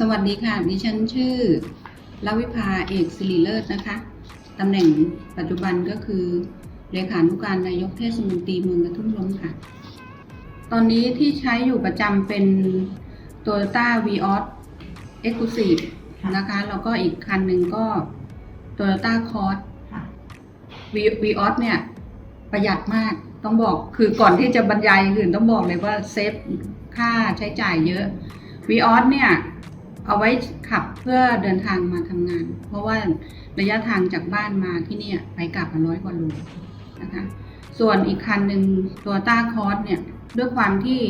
สวัสดีค่ะ ดิฉันชื่อลวิภาเอกสิริเลิศนะคะ ตำแหน่งปัจจุบันก็คือเลขานุการนายกเทศมนตรีเมืองกระทุ่มล้มค่ะ ตอนนี้ที่ใช้อยู่ประจำเป็น Toyota Vios Exclusive นะคะ แล้วก็อีกคันหนึ่งก็ Toyota Cross ค่ะ V- Vios เนี่ย ประหยัดมากต้องบอกคือก่อนที่จะบรรยายอย่างอื่นต้องบอกเลยว่าเซฟค่าใช้จ่ายเยอะวีออสเนี่ย เอาไว้ขับเพื่อเดินทางมาทำงาน เพราะว่าระยะทางจากบ้านมาที่นี่ไปกลับมาร้อยกว่าโลนะคะส่วนอีกคันหนึ่งตัวต้าคอสเนี่ยด้วยความที่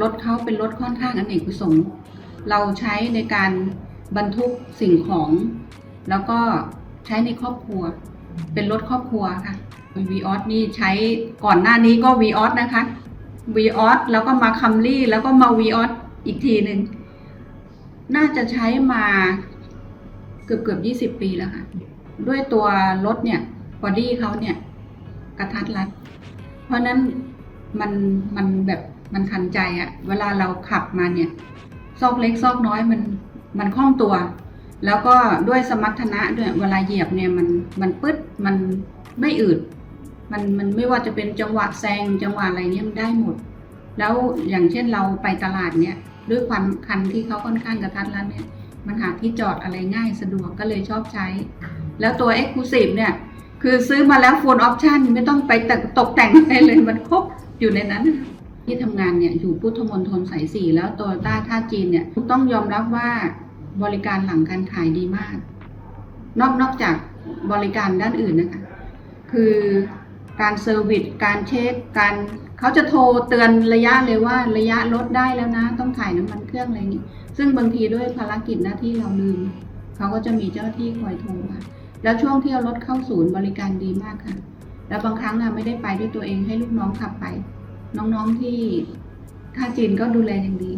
รถเขาเป็นรถค่อนข้างอเนกประสงค์เราใช้ในการบรรทุกสิ่งของ แล้วก็ใช้ในครอบครัว เป็นรถครอบครัวค่ะวีออสนี่ใช้ก่อนหน้านี้ก็วีออสนะคะวีออสแล้วก็มาคัมรี่แล้วก็มาวีออสอีกทีหนึ่ง น่าจะใช้มาเกือบเกือบยี่สิบปีแล้วค่ะ ด้วยตัวรถเนี่ยบอดี้เขาเนี่ยกระทัดรัด เพราะนั้นมันมันแบบมันทันใจอะเวลาเราขับมาเนี่ย ซอกเล็กซอกน้อยมันมันคล่องตัว แล้วก็ด้วยสมรรถนะด้วยเวลาเหยียบเนี่ยมันมันปึ๊ดมันไม่อืด มันมันไม่ว่าจะเป็นจังหวะแซงจังหวะอะไรเนี่ยมันได้หมด แล้วอย่างเช่นเราไปตลาดเนี่ย ด้วยความคันที่เขาค่อนข้างกระทัดรัดเนี่ยมันหาที่จอดอะไรง่ายสะดวกก็เลยชอบใช้ แล้วตัว Exclusive เนี่ย คือซื้อมาแล้ว Full Option ไม่ต้องไปตตกแต่งอะไรเลยมันครบอยู่ในนั้น ที่ทำงานเนี่ยอยู่พุทธมณฑลสายสี่แล้วโตโยต้าท่าจีนเนี่ยต้องยอมรับว่าบริการหลังการขายดีมาก นอกนอกจากบริการด้านอื่นนะคะ คือ การเซอร์วิสการเช็คการเขาจะโทรเตือนระยะเลยว่าระยะลดได้แล้วนะ ต้องถ่ายน้ำมันเครื่องอะไรนี้ ซึ่งบางทีด้วยภารกิจหน้าที่เราลืมเขาก็จะมีเจ้าหน้าที่คอยโทรมาแล้วช่วงที่เอารถเข้าศูนย์บริการดีมากค่ะ แล้วบางครั้งอะไม่ได้ไปด้วยตัวเองให้ลูกน้องขับไป น้องๆที่ท่าจีนก็ดูแลอย่างดี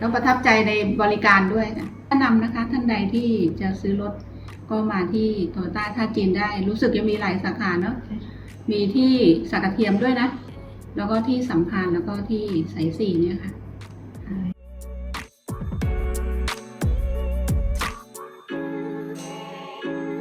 ก็ประทับใจในบริการด้วยนะแนะนำนะคะท่านใดที่จะซื้อรถก็มาที่โตโยต้าท่าจีนได้ รู้สึกยังมีหลายสาขาเนาะ มีที่สักกระเทียมด้วยนะ แล้วก็ที่สัมพันธ์แล้วก็ที่สายสีเนี่ยค่ะ